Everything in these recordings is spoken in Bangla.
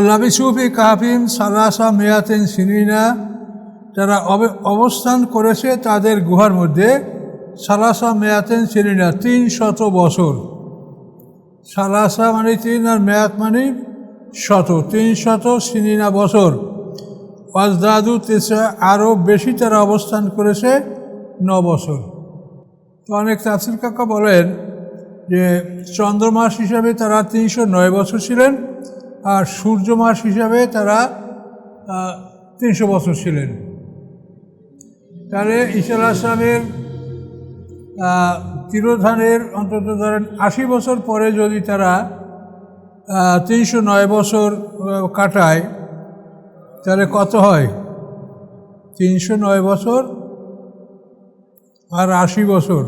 লাবিসুফি কাহিম সালাসা মেয়াতেন সিনিনা, যারা অবস্থান করেছে তাদের গুহার মধ্যে সালাসা মেয়াতেন সিনিনা, তিন শত বছর। সালাসা মানে তিন আর মেয়াত মানে শত, তিন শত সিনিনা বছর। ওয়াজদাদু তেসা আরও বেশি তারা অবস্থান করেছে ন বছর। তো অনেক তাফসির কাকা বলেন যে চন্দ্রমাস হিসাবে তারা তিনশো নয় বছর ছিলেন। আর সূর্য মাস হিসাবে তারা তিনশো বছর ছিলেন। তাহলে ঈশ্বর আসলামের তিরোধানের অন্তত ধরেন আশি বছর পরে যদি তারা তিনশো নয় বছর কাটায়, তাহলে কত হয়? তিনশো নয় বছর আর আশি বছর।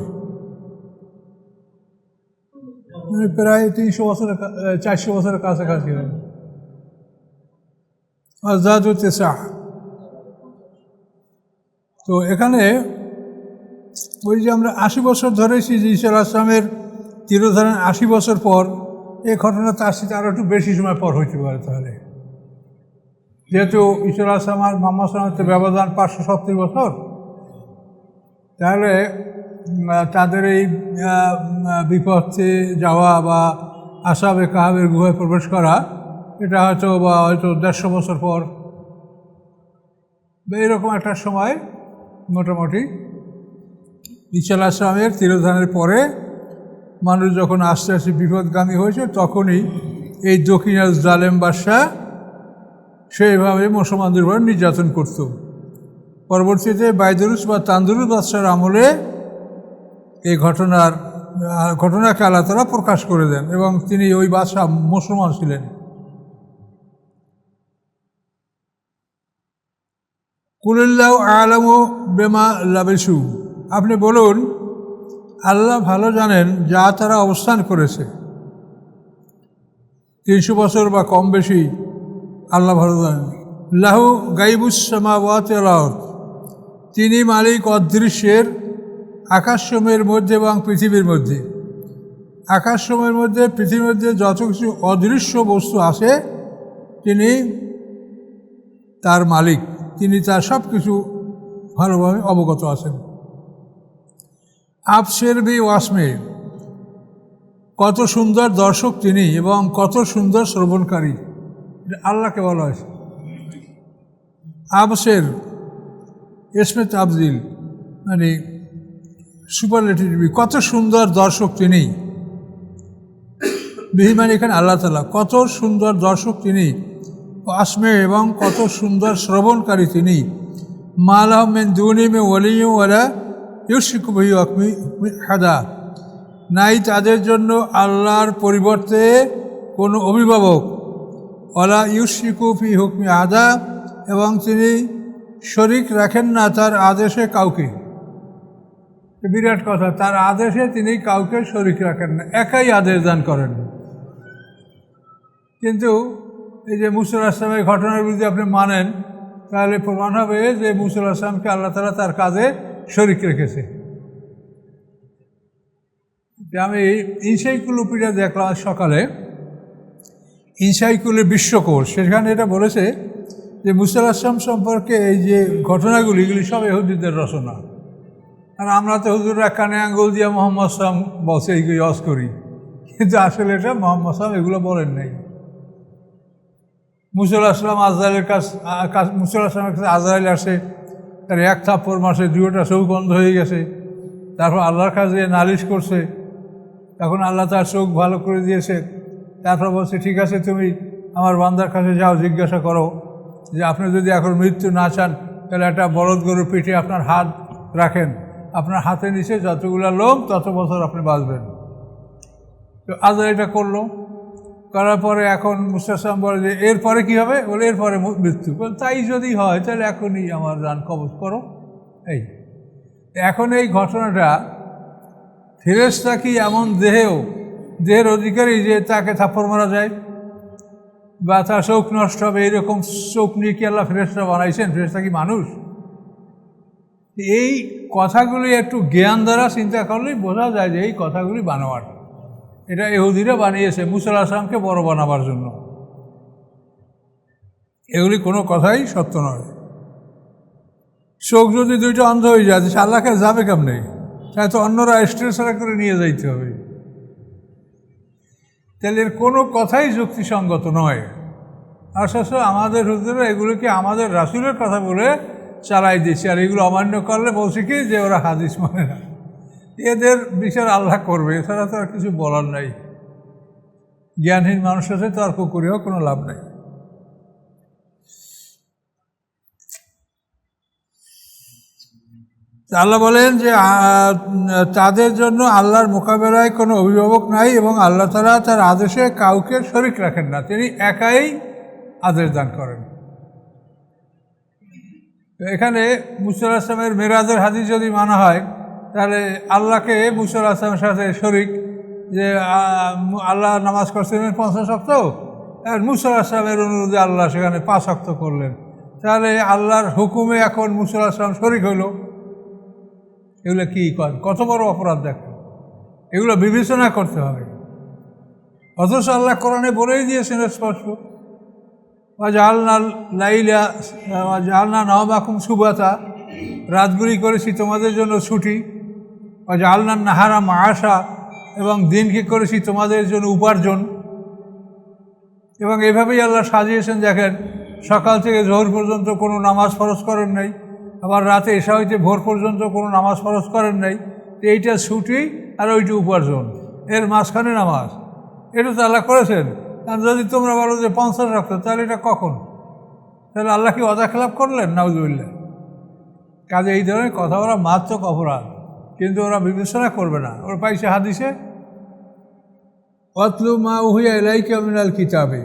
মানে প্রায় তিনশো বছরের চারশো বছরের কাছাকাছি হয় আজাদ তেসাহ তো এখানে ওই যে আমরা আশি বছর ধরেছি যে ঈশ্বর আসলামের তিরোধারণ আশি বছর পর এই ঘটনা তার সাথে আরও একটু বেশি সময় পর হইতে পারে তাহলে। যেহেতু ঈশ্বর আসলাম আর মোহাম্মদ সালামের ব্যবধান পাঁচশো সত্তর বছর, তাহলে তাদের এই বিপথে যাওয়া বা আসাবে কাহাবের গুহায় প্রবেশ করা এটা হয়তো বা হয়তো দেড়শো বছর পর। বা এরকম একটা সময়, মোটামুটি। ইসাল আসলামের তিরোধানের পরে মানুষ যখন আস্তে আস্তে বিপদগামী হয়েছে, তখনই এই দক্ষিণ জালেম বাদশাহ সেইভাবে মুসলমানদের উপর নির্যাতন করত। পরবর্তীতে বাইদুরুস বা তান্দুরুস বাদশার আমলে এই ঘটনার, ঘটনাকে আল্লাহ তারা প্রকাশ করে দেন এবং তিনি ওই বাদশাহ মুসলমান ছিলেন। কুলিল্লাহ আলম বেমা লাবেসু। আপনি বলুন, আল্লাহ ভালো জানেন যা তারা অবস্থান করেছে। তিনশো বছর বা কম বেশি আল্লাহ ভালো জানেন। লাহু গাইবুসামাওয়াত তিনি মালিক অদৃশ্যের আকাশসমূহের মধ্যে এবং পৃথিবীর মধ্যে। আকাশসমূহের মধ্যে, পৃথিবীর মধ্যে যত কিছু অদৃশ্য বস্তু আছে, তিনি তার মালিক। তিনি তার সব কিছু ভালোভাবে অবগত আছেন। আফসের বি ওয়াসমে কত সুন্দর দর্শক তিনি এবং কত সুন্দর শ্রবণকারী। আল্লাহকে বলা হয়েছে। আবসের এসমে তাবদিল মানে সুপারলেটিভ কত সুন্দর দর্শক তিনি। বিহিমান এখানে আল্লাহ তালা কত সুন্দর দর্শক তিনি। আসমে এবং কত সুন্দর শ্রবণকারী তিনি। মাল আহমেদ দুনিমে ওলিও ওলা ইউসিকু বহি আকমি হাদা। নাই তাদের জন্য আল্লাহর পরিবর্তে কোনো অভিভাবক। ওলা ইউসিকু ফি হুকমি আদা এবং তিনি শরিক রাখেন না তার আদেশে কাউকে। বিরাট কথা, তার আদেশে তিনি কাউকে শরিক রাখেন না, একাই আদেশ দান করেন। কিন্তু এই যে মুসুল আসলামের ঘটনার বিরুদ্ধে আপনি মানেন, তাহলে প্রমাণ হবে যে মুসুল আসলামকে আল্লাহ তালা তার কাজে শরিক রেখেছে। আমি ইনসাইকুলোপিডিয়া দেখলাম সকালে ইনসাইকুলের বিশ্বকোষ, সেখানে এটা বলেছে যে মুসাল আসলাম সম্পর্কে এই যে ঘটনাগুলি, এগুলি সব এহুদিদের রচনা। আর আমরা তো হুজুররা কানে আঙ্গুল দিয়ে মোহাম্মদ সালাম বসে এইগুলি অস করি। কিন্তু আসলে এটা মোহাম্মদ সালাম এগুলো বলেন নাই। মুসুল আসলাম আজরাইলের কাছ মুসুল আসলামের কাছে আজরাইল আসে। তার এক থাপ্পর মাসে দুটোটা চোখ বন্ধ হয়ে গেছে। তারপর আল্লাহর কাছে নালিশ করছে, তখন আল্লাহ তার চোখ ভালো করে দিয়েছে। তারপর বলছে, ঠিক আছে তুমি আমার বান্দার কাছে যাও, জিজ্ঞাসা করো যে আপনি যদি এখন মৃত্যু না চান, তাহলে একটা বলদ গরুর পিঠে আপনার হাত রাখেন। আপনার হাতে নিচে যতগুলো লোম, তত বছর আপনি বাঁচবেন। তো আজার এটা করল। করার পরে এখন মুস্তাসাম বলে যে, এরপরে কী হবে? বলে, এরপরে মৃত্যু। তাই যদি হয়, তাহলে এখনই আমার রান কবজ করো। এই। এখন এই ঘটনাটা ফেরেস্তা কি এমন দেহেও, দেহের অধিকারী যে তাকে থাপ্পড় মারা যায়? বা তার চোখ নষ্ট হবে এইরকম চোখ নিয়ে কি আল্লাহ ফেরেস্তা বানাইছেন? ফেরেস্তা কি মানুষ? এই কথাগুলি একটু জ্ঞান দ্বারা চিন্তা করলেই বোঝা যায় যে এই কথাগুলি বানোয়ার এটা এহুদিরা বানিয়েছে মুসল আসলামকে বড় বানাবার জন্য। এগুলি কোনো কথাই সত্য নয়। চোখ যদি দুইটা অন্ধ হয়ে যায় তাহলে আল্লাহকে যাবে কেমনে? তাই তো অন্যরা স্ট্রেসার করে নিয়ে যাইতে হবে। তাহলে এর কোনো কথাই যুক্তিসঙ্গত নয়। অথচ আমাদের হুজুরা এগুলোকে আমাদের রাসুলের কথা বলে চালাই দিচ্ছে আর এগুলো অমান্য করলে বলছে কি? যে ওরা হাদিস মানে না। এদের বিচার আল্লাহ করবে, এছাড়া তো আর কিছু বলার নাই। জ্ঞানহীন মানুষের সাথে তর্ক করেও কোনো লাভ নেই। আল্লাহ বলেন যে তাদের জন্য আল্লাহর মোকাবেলায় কোনো অভিভাবক নাই এবং আল্লাহ তালা তার আদেশে কাউকে শরিক রাখেন না, তিনি একাই আদেশ দান করেন। এখানে মুসুল আসলামের মেরাজের হাদিস যদি মানা হয় তাহলে আল্লাহকে মুসুল আসলামের সাথে শরিক যে আল্লাহ নামাজ করছিলেন পঞ্চাশ সপ্তাহ আর মুসুল আসলামের অনুরোধে আল্লাহ সেখানে পাঁচ শক্ত করলেন। তাহলে আল্লাহর হুকুমে এখন মুসুল আসলাম শরিক হইল। এগুলো কী করেন কত বড় অপরাধ দেখেন এগুলো বিবেচনা করতে হবে। অথচ আল্লাহ কোরআনে বলেই দিয়েছেন স্পষ্ট। জালনা লাইলা জালনা নবাকুম সুবাতা। রাতগুলি করেছি তোমাদের জন্য ছুটি। জালনা নাহারা মাসা এবং দিনকে করেছি? তোমাদের জন্য উপার্জন। এবং এভাবেই আল্লাহ সাজিয়েছেন, দেখেন, সকাল থেকে জোহর পর্যন্ত কোনো নামাজ ফরজ করেন নাই, আবার রাতে এসা হইতে ভোর পর্যন্ত কোনো নামাজ ফরজ করেন নাই, তো এইটা ছুটি আর ওইটা উপার্জন। এর মাঝখানে নামাজ। এটা তো আল্লাহ করেছেন। আর যদি তোমরা বলো যে পঞ্চাশ রাখতো তাহলে এটা কখন? তাহলে আল্লাহ কি অদা খেলাপ করলেন? নাউজুবিল্লা কাজে এই ধরনের কথা বলা মারাত্মক অপরাধ। কিন্তু ওরা বিবেচনা করবে না। ওরা পাইছে হাদিসে অতলু মা উহিয়া এলাইকা মিনাল কিতাবে।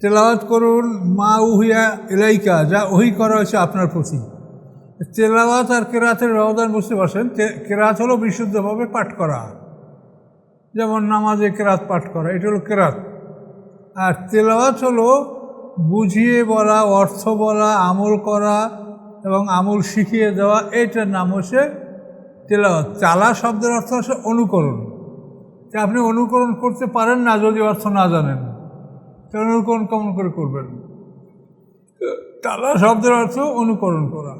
তেলাওয়াত করুন, মা উহিয়া এলাইকা যা ওহি করা হয়েছে আপনার প্রতি। তেলাওয়াত আর কেরাতের ব্যবধান বুঝতে পারছেন কেরাত হলো বিশুদ্ধভাবে পাঠ করা। যেমন নামাজে কেরাত পাঠ করা, এটা হলো কেরাত। আর তেলাওয়াত হলো বুঝিয়ে বলা, অর্থ বলা, আমল করা এবং আমল শিখিয়ে দেওয়া এইটার নাম হচ্ছে তেলাওয়াত চালা শব্দের অর্থ হচ্ছে অনুকরণ। যে আপনি অনুকরণ করতে পারেন না যদি অর্থ না জানেন। তো অনুকরণ কেমন করে করবেন? তালা শব্দের অর্থ অনুকরণ করা।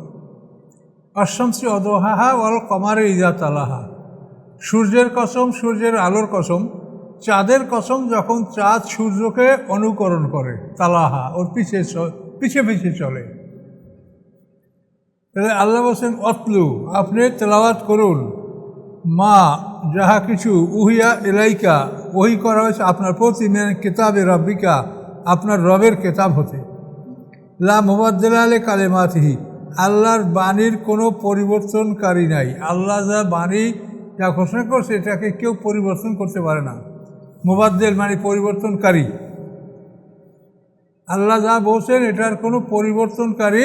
অশামসি অদহাহা ওয়াল কমারে ইজা তালাহা। সূর্যের কসম সূর্যের আলোর কসম, চাঁদের কসম যখন চাঁদ সূর্যকে অনুকরণ করে, তালাহা, ওর পিছিয়ে পিছিয়ে পিছিয়ে চলে। তাহলে আল্লাহ বলছেন, অতলু, আপনি তেলাওয়াত করুন। মা, যাহা কিছু উহিয়া এলাইকা ওহি করা হয়েছে আপনার প্রতি কেতাবে রব্বিকা, আপনার রবের কেতাব হতে। লা মোবাদ্দেল আলে কালেমাতিহি, আল্লাহর বাণীর কোনো পরিবর্তনকারী নাই। আল্লাহ যা বাণী যা ঘোষণা করছে, এটাকে কেউ পরিবর্তন করতে পারে না। মোবাদ্দেল মানে পরিবর্তনকারী। আল্লাহ যা বলছেন, এটার কোনো পরিবর্তনকারী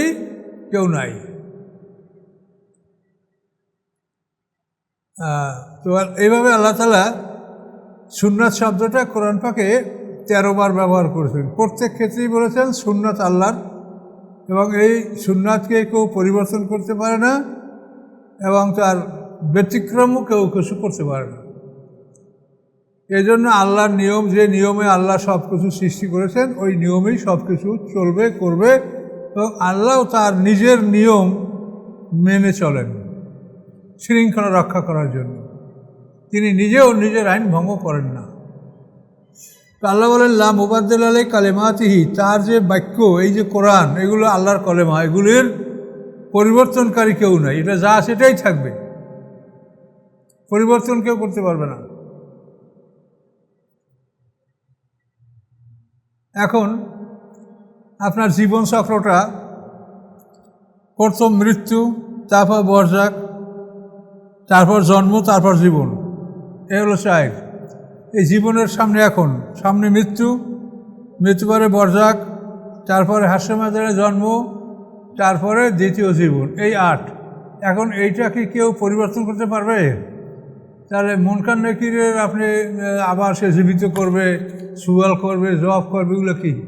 কেউ নাই। তো এইভাবে আল্লাহ তালা সুন্নাত শব্দটা কোরআন পাকে তেরো বার ব্যবহার করেছেন। প্রত্যেক ক্ষেত্রেই বলেছেন সুন্নাত আল্লাহর এবং এই সুন্নাতকে কেউ পরিবর্তন করতে পারে না এবং তার ব্যতিক্রমও কেউ কিছু করতে পারে না। এই জন্য আল্লাহর নিয়ম, যে নিয়মে আল্লাহ সব কিছু সৃষ্টি করেছেন, ওই নিয়মেই সব কিছু চলবে, করবে এবং আল্লাহ তার নিজের নিয়ম মেনে চলেন। শৃঙ্খলা রক্ষা করার জন্য। তিনি নিজেও নিজের আইন ভঙ্গ করেন না। আল্লাহ বলেন, লা মুবাদ্দিল আলাই কালেমাতিহি তার যে বাক্য, এই যে কোরআন, এগুলো আল্লাহর কলেমা, এগুলির পরিবর্তনকারী কেউ নাই এটা যা সেটাই থাকবে। পরিবর্তন কেউ করতে পারবে না। এখন আপনার জীবন চক্রটা প্রথম মৃত্যু, তারপর বর্জাক তারপর জন্ম, তারপর জীবন। এ হলো চায়ের এই জীবনের সামনে এখন, সামনে মৃত্যু। মৃত্যু পরে বর্জাক, তারপরে হাস্যমাদারে জন্ম, তারপরে দ্বিতীয় জীবন। এই আট। এখন এইটা কি কেউ পরিবর্তন করতে পারবে? তাহলে মনকান নেকিরের আপনি আবার সে জীবিত করবে, সুয়াল করবে জব করবে, এগুলো কী?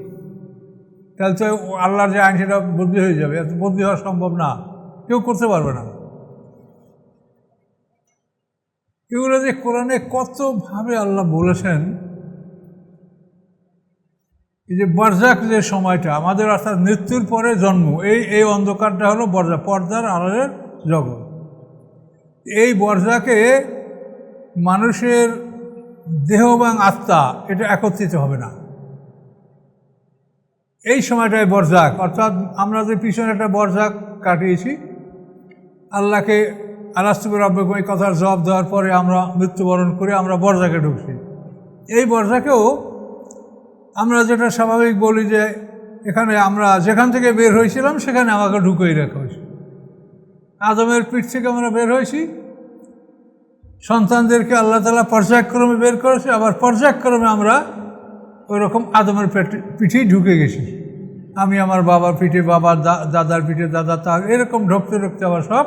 তাহলে তো আল্লাহর যে আইন, সেটা বদলি হয়ে যাবে। এত বদলি হওয়া সম্ভব না। কেউ করতে পারবে না। এগুলো যে কোরআনে কতভাবে আল্লাহ বলেছেন? এই যে বরজাক যে সময়টা, আমাদের অর্থাৎ মৃত্যুর পরে জন্ম, এই এই অন্ধকারটা হলো বরজা পর্দার আড়ালের জগৎ। এই বরজাকে মানুষের দেহ এবং আত্মা, এটা একত্রিত হবে না। এই সময়টায় বরজাক, অর্থাৎ আমরা যে পিছনে একটা বরজাক কাটিয়েছি, আল্লাহকে আলাস্তুবের রব্বকম এই কথার জবাব দেওয়ার পরে আমরা মৃত্যুবরণ করে আমরা বরজাকে ঢুকছি। এই বরজাকেও আমরা যেটা স্বাভাবিক বলি যে এখানে আমরা যেখান থেকে বের হয়েছিলাম সেখানে আমাকে ঢুকিয়ে রাখা হয়েছে। আদমের পিঠ থেকে আমরা বের হয়েছি। সন্তানদেরকে আল্লাহ তালা পর্যায়ক্রমে বের করেছে, আবার পর্যায়ক্রমে আমরা ওই রকম আদমের পিঠেই ঢুকে গেছি। আমি আমার বাবার পিঠে, বাবার দাদার পিঠে, দাদা তা এরকম ঢুকতে ঢুকতে আবার সব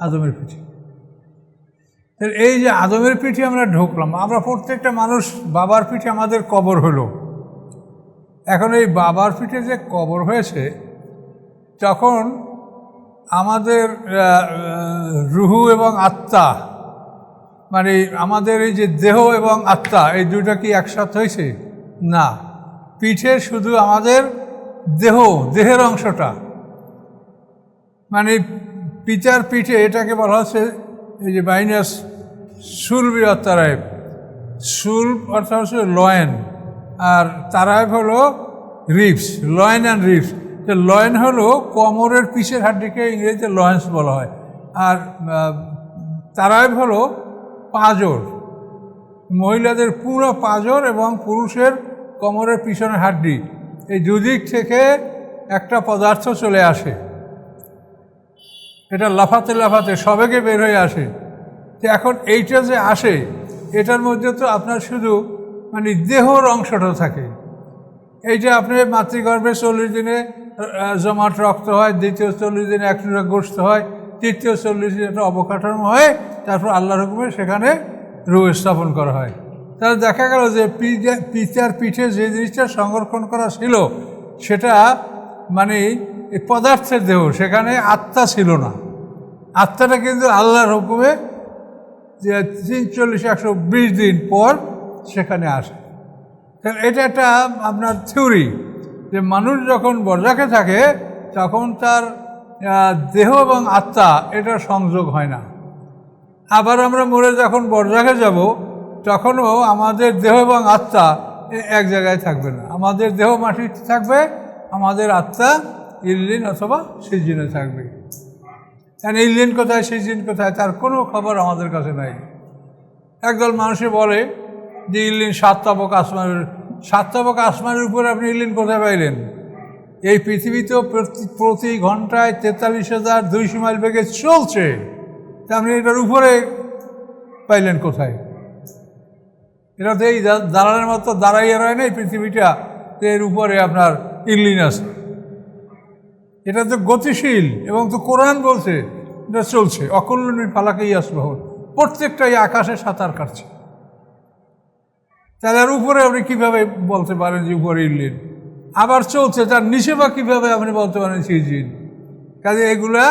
আদমের পিঠে। এই যে আদমের পিঠে আমরা ঢুকলাম, আমরা প্রত্যেকটা মানুষ বাবার পিঠে আমাদের কবর হলো। এখন এই বাবার পিঠে যে কবর হয়েছে, তখন আমাদের রুহু এবং আত্মা মানে আমাদের এই যে দেহ এবং আত্মা, এই দুইটা কি একসাথে হয়েছে? না। পিঠে শুধু আমাদের দেহ, দেহের অংশটা। মানে পিতার পিঠে এটাকে বলা হচ্ছে এই যে বাইনাস সুল বৃহত্তরায় সুল অর্থাৎ হচ্ছে লয়েন, আর তারাইব হলো রিপস লয়েন অ্যান্ড রিপস যে লয়েন হলো কোমরের পিছের হাড্ডিকে ইংরেজিতে লয়েন্স বলা হয়, আর তারাইব হলো পাঁজর। মহিলাদের পুরো পাঁজর এবং পুরুষের কোমরের পিছনের হাড্ডি, এই দুদিক থেকে একটা পদার্থ চলে আসে। এটা লাফাতে লাফাতে সবেগে বের হয়ে আসে। তো এখন এইটা যে আসে, এটার মধ্যে তো আপনার শুধু মানে দেহর অংশটা থাকে। এই যে আপনি মাতৃগর্ভে চল্লিশ দিনে জমাট রক্ত হয়, দ্বিতীয় চল্লিশ দিনে একটা গোস্ত হয়, তৃতীয় চল্লিশ দিনে একটা অবকাঠামো হয়, তারপর আল্লাহ হুকুমে সেখানে রূপ স্থাপন করা হয়। তাহলে দেখা গেল যে পিতার পিঠে যে জিনিসটা সংরক্ষণ করা ছিল, সেটা মানে পদার্থের দেহ, সেখানে আত্মা ছিল না। আত্মাটা কিন্তু আল্লাহর হুকুমে যে তিন চল্লিশ একশো বিশ দিন পর সেখানে আসে। তাহলে এটা একটা আপনার থিওরি যে মানুষ যখন বরজাকে থাকে, তখন তার দেহ এবং আত্মা এটা সংযোগ হয় না। আবার আমরা মরে যখন বরজাকে যাব, তখনও আমাদের দেহ এবং আত্মা এক জায়গায় থাকবে না। আমাদের দেহ মাটিতে থাকবে, আমাদের আত্মা ইল্লিন অথবা সিজিনে থাকবে। কারণ ইল্লিন কোথায় সিজিন কোথায়, তার কোনো খবর আমাদের কাছে নাই। একদল মানুষে বলে যে ইল্লিন সাততাবক আসমানের সাততাবক আসমানের উপরে আপনি ইল্লিন কোথায় পাইলেন? এই পৃথিবীতেও প্রতি প্রতি ঘন্টায় তেতাল্লিশ হাজার দুইশো মাইল বেগে চলছে। তা আপনি এটার উপরে পাইলেন কোথায়? এটা তো এই দা- দালানের মতো দাঁড়াইয়া রয় না এই পৃথিবীটা এর উপরে আপনার ইল্লিন আছে। এটা তো গতিশীল এবং তো কোরআন বলছে। এটা চলছে? অকল্যাণী ফালাকেই আসবাহ প্রত্যেকটাই আকাশে সাঁতার কাটছে। আর উপরে আপনি কীভাবে বলতে পারেন যে উপরে ইল্লিন আবার চলছে, তার নিচে বা কীভাবে আপনি বলতে পারেন সিজিন কাজে এগুলা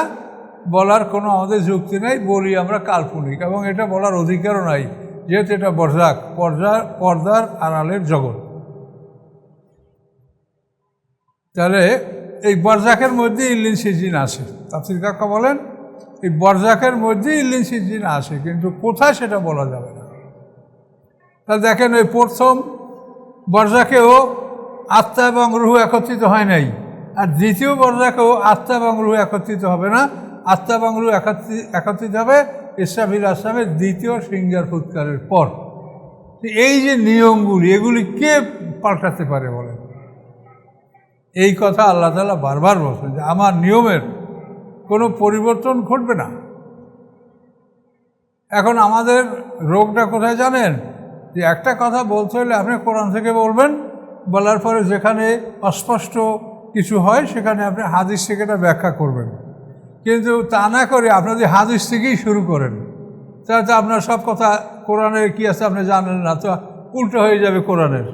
বলার কোনো আমাদের যুক্তি নেই, বলি আমরা কাল্পনিক, এবং এটা বলার অধিকারও নাই, যেহেতু এটা বরজাক পর্দার পর্দার আড়ালের জগৎ। তাহলে এই বরজাকের মধ্যে ইল্লিন সিজিন আছে। তাফসির কাকা বলেন? এই বরজাকের মধ্যে ইল্লিন সিজিন আসে, কিন্তু কোথায় সেটা বলা যাবে না। তা দেখেন ওই প্রথম বর্জাকেও আত্মা এবং রুহু একত্রিত হয় নাই, আর দ্বিতীয় বর্জাকেও আত্মা এবং রুহু একত্রিত হবে না। আত্মা এবং রুহু একত্রিত হবে ইসরাফিল আসলামের দ্বিতীয় সিঙ্গার ফুৎকারের পর। এই যে নিয়মগুলি, এগুলি কে পাল্টাতে পারে বলেন? এই কথা আল্লাহ তালা বারবার বলছেন যে আমার নিয়মের কোনো পরিবর্তন ঘটবে না। এখন আমাদের রোগটা কোথায় জানেন? যে একটা কথা বলতে হলে আপনি কোরআন থেকে বলবেন, বলার পরে যেখানে অস্পষ্ট কিছু হয়, সেখানে আপনি হাদিস থেকে এটা ব্যাখ্যা করবেন। কিন্তু তা না করে আপনি যদি হাদিস থেকেই শুরু করেন, তাহলে তো আপনার সব কথা কোরআনের কী আছে আপনি জানেন না, তো উল্টো হয়ে যাবে কোরআনের।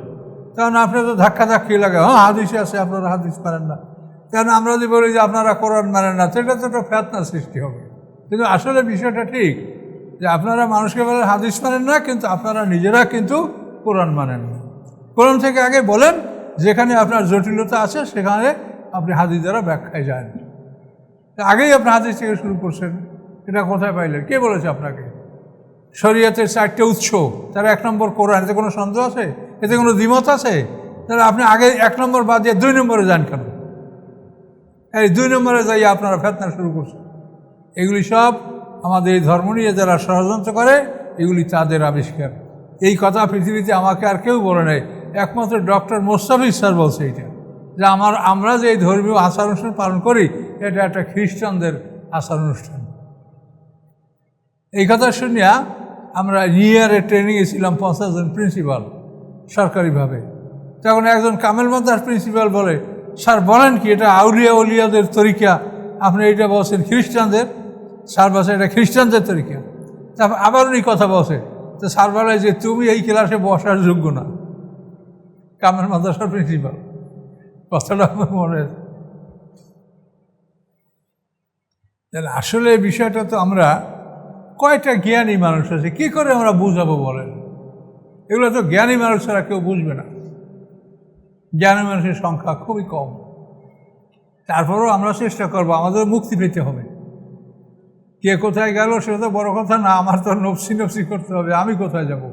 কারণ আপনি তো ধাক্কা ধাক্কি লাগে হ্যাঁ হাদিসে আছে, আপনারা হাদিস পারেন না। কেন আমরা যদি বলি যে আপনারা কোরআন মানেন না, সেটা তো একটা ফেতনা সৃষ্টি হবে। কিন্তু আসলে বিষয়টা ঠিক যে আপনারা মানুষকে বলেন হাদিস মানেন না, কিন্তু আপনারা নিজেরা কিন্তু কোরআন মানেন না। কোরআন থেকে আগে বলেন, যেখানে আপনার জটিলতা আছে, সেখানে আপনি হাদিস দ্বারা ব্যাখ্যায় যান। আগেই আপনি হাদিস থেকে শুরু করছেন, এটা কোথায় পাইলেন? কে বলেছে আপনাকে? শরীয়তের চারটে উৎস, তার এক নম্বর কোরআন, এতে কোনো সন্দেহ আছে? এতে কোনো দ্বিমত আছে? তাহলে আপনি আগে এক নম্বর বাদ দিয়ে দুই নম্বরে যান কেন? এই দুই নম্বরে যাই আপনারা ফেতনা শুরু করছেন। এগুলি সব আমাদের এই ধর্ম নিয়ে যারা ষড়যন্ত্র করে, এগুলি তাদের আবিষ্কার। এই কথা পৃথিবীতে আমাকে আর কেউ বলে নেই। একমাত্র ডক্টর মোস্তাফিজ স্যার বলছে এইটা। যে আমার, আমরা যে এই ধর্মীয় আচার অনুষ্ঠান পালন করি, এটা একটা খ্রিস্টানদের আচার অনুষ্ঠান এই কথা শুনিয়া আমরা ইয়ারে ট্রেনিংয়ে ছিলাম পঞ্চাশ জন প্রিন্সিপাল সরকারিভাবে। তখন একজন কামেল মাদ্রাস প্রিন্সিপাল বলে স্যার বলেন কি, এটা আউলিয়া উলিয়াদের তরিকা। আপনি এটা বলছেন খ্রিস্টানদের, স্যার বলছে এটা খ্রিস্টানদের তরিকা। তারপর আবার উনি কথা বসে তো স্যার বলে যে তুমি এই ক্লাসে বসার যোগ্য না। কামেল মাদ্রাসার প্রিন্সিপাল কথাটা আমার মনে তাহলে আসলে বিষয়টা তো আমরা কয়টা জ্ঞানী মানুষ আছে, কী করে আমরা বুঝাবো বলেন? এগুলো তো জ্ঞানী মানুষ ছাড়া কেউ বুঝবে না। জ্ঞানী মানুষের সংখ্যা খুবই কম। তারপরেও আমরা চেষ্টা করব আমাদের মুক্তি পেতে হবে। কে কোথায় গেল সেটা তো বড় কথা না, আমার তো নফসি নফসি করতে হবে, আমি কোথায় যাব?